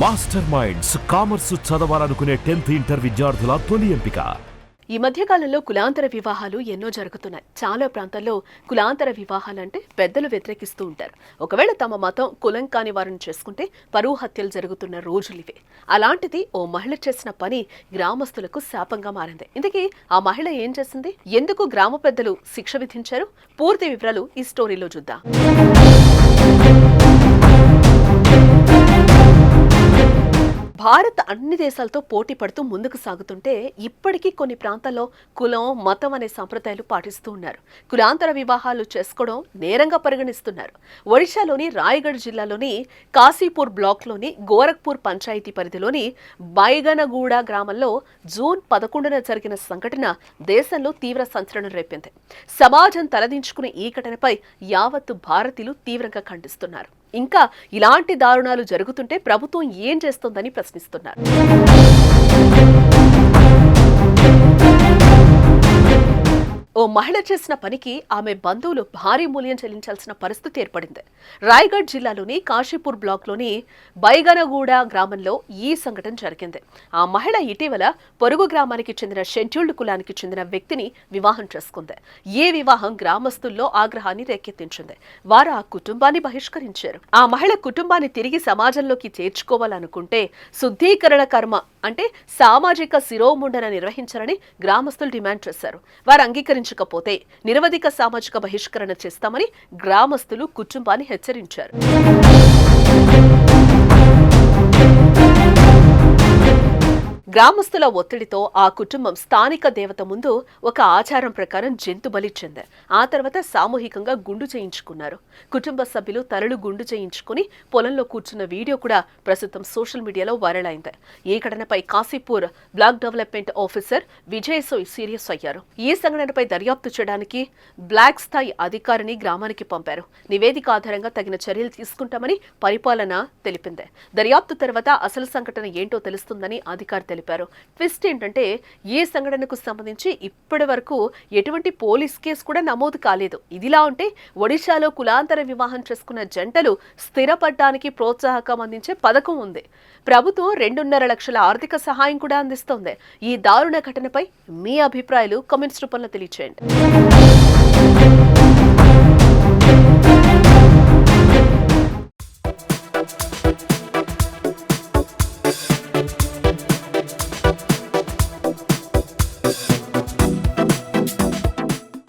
Master minds commerce చదవాలనుకునే tenth inter విద్యార్థుల తొలి ఎంపిక. ఈ మధ్య కాలంలో కులాంతర వివాహాలు ఎన్నో జరుగుతున్నాయి. చాలా ప్రాంతాల్లో కులాంతర వివాహాలంటే పెద్దలు వ్యతిరేకిస్తూ ఉంటారు. ఒకవేళ తమ మతం కులం కాని వారిని చేసుకుంటే పరువు హత్యలు జరుగుతున్న రోజులు ఇవే. అలాంటిది ఓ మహిళ చేసిన పని గ్రామస్తులకు శాపంగా మారింది. ఇందుకే ఆ మహిళ ఏం చేసింది? ఎందుకు గ్రామ పెద్దలు శిక్ష విధించారు? పూర్తి వివరాలు ఈ స్టోరీలో చూద్దాం. భారత్ అన్ని దేశాలతో పోటీ పడుతూ ముందుకు సాగుతుంటే ఇప్పటికీ కొన్ని ప్రాంతాల్లో కులం మతం అనే సంప్రదాయాలు పాటిస్తూ ఉన్నారు. కులాంతర వివాహాలు చేసుకోవడం నేరంగా పరిగణిస్తున్నారు. ఒడిశాలోని రాయగఢ్ జిల్లాలోని కాశీపూర్ బ్లాక్లోని గోరఖ్పూర్ పంచాయతీ పరిధిలోని బైగనగూడ గ్రామంలో జూన్ పదకొండున జరిగిన సంఘటన దేశంలో తీవ్ర సంచలనం రేపింది. సమాజం తలదించుకునే ఈ ఘటనపై యావత్తు భారతీయులు తీవ్రంగా ఖండిస్తున్నారు. ఇంకా ఇలాంటి దారుణాలు జరుగుతుంటే ప్రభుత్వం ఏం చేస్తోందని ప్రశ్నిస్తున్నారు. ఓ మహిళ చేసిన పనికి ఆమె బంధువులు భారీ మూల్యం చెల్లించాల్సిన పరిస్థితి ఏర్పడింది. రాయగఢ్ జిల్లాలోని కాశీపూర్ బ్లాక్లోని బైగనగూడ గ్రామంలో ఈ సంఘటన జరిగింది. ఆ మహిళ ఇటీవల పొరుగు గ్రామానికి చెందిన షెడ్యూల్డ్ కులానికి చెందిన వ్యక్తిని వివాహం చేసుకుంది. ఈ వివాహం గ్రామస్తుల్లో ఆగ్రహాన్ని రేకెత్తించింది. వారు ఆ కుటుంబాన్ని బహిష్కరించారు. ఆ మహిళ కుటుంబాన్ని తిరిగి సమాజంలోకి చేర్చుకోవాలనుకుంటే శుద్ధీకరణ కర్మ అంటే సామాజిక శిరోముండన నిర్వహించాలని గ్రామస్తులు డిమాండ్ చేశారు. వారు అంగీకరించకపోతే నిరవధిక సామాజిక బహిష్కరణ చేస్తామని గ్రామస్తులు కుటుంబాన్ని హెచ్చరించారు. గ్రామస్తుల ఒత్తిడితో ఆ కుటుంబం స్థానిక దేవత ముందు ఒక ఆచారం ప్రకారం జంతు బలిచ్చింది ఆ తర్వాత సామూహికంగా గుండు చేయించుకున్నారు. కుటుంబ సభ్యులు తలలు గుండు చేయించుకుని పొలంలో కూర్చున్న వీడియో కూడా ప్రస్తుతం సోషల్ మీడియాలో వైరల్ అయింది. ఈ ఘటనపై Kashipur block development officer Vijay Soy serious అయ్యారు. ఈ సంఘటనపై దర్యాప్తు చేయడానికి బ్లాక్ స్థాయి అధికారిని గ్రామానికి పంపారు. నివేదిక ఆధారంగా తగిన చర్యలు తీసుకుంటామని పరిపాలన తెలిపింది. దర్యాప్తు తర్వాత అసలు సంఘటన ఏంటో తెలుస్తుందని అధికారి తెలిపారు. ట్విస్ట్ ఏంటంటే ఏ సంఘటనకు సంబంధించి ఇప్పటి వరకు ఎటువంటి పోలీస్ కేసు కూడా నమోదు కాలేదు. ఇదిలా ఉంటే ఒడిశాలో కులాంతర వివాహం చేసుకున్న జంటలు స్థిరపడడానికి ప్రోత్సాహకం అందించే పథకం ఉంది. ప్రభుత్వం రెండున్నర లక్షల ఆర్థిక సహాయం కూడా అందిస్తోంది. ఈ దారుణ ఘటనపై మీ అభిప్రాయాలు కమెంట్స్ రూపంలో తెలియచేయండి.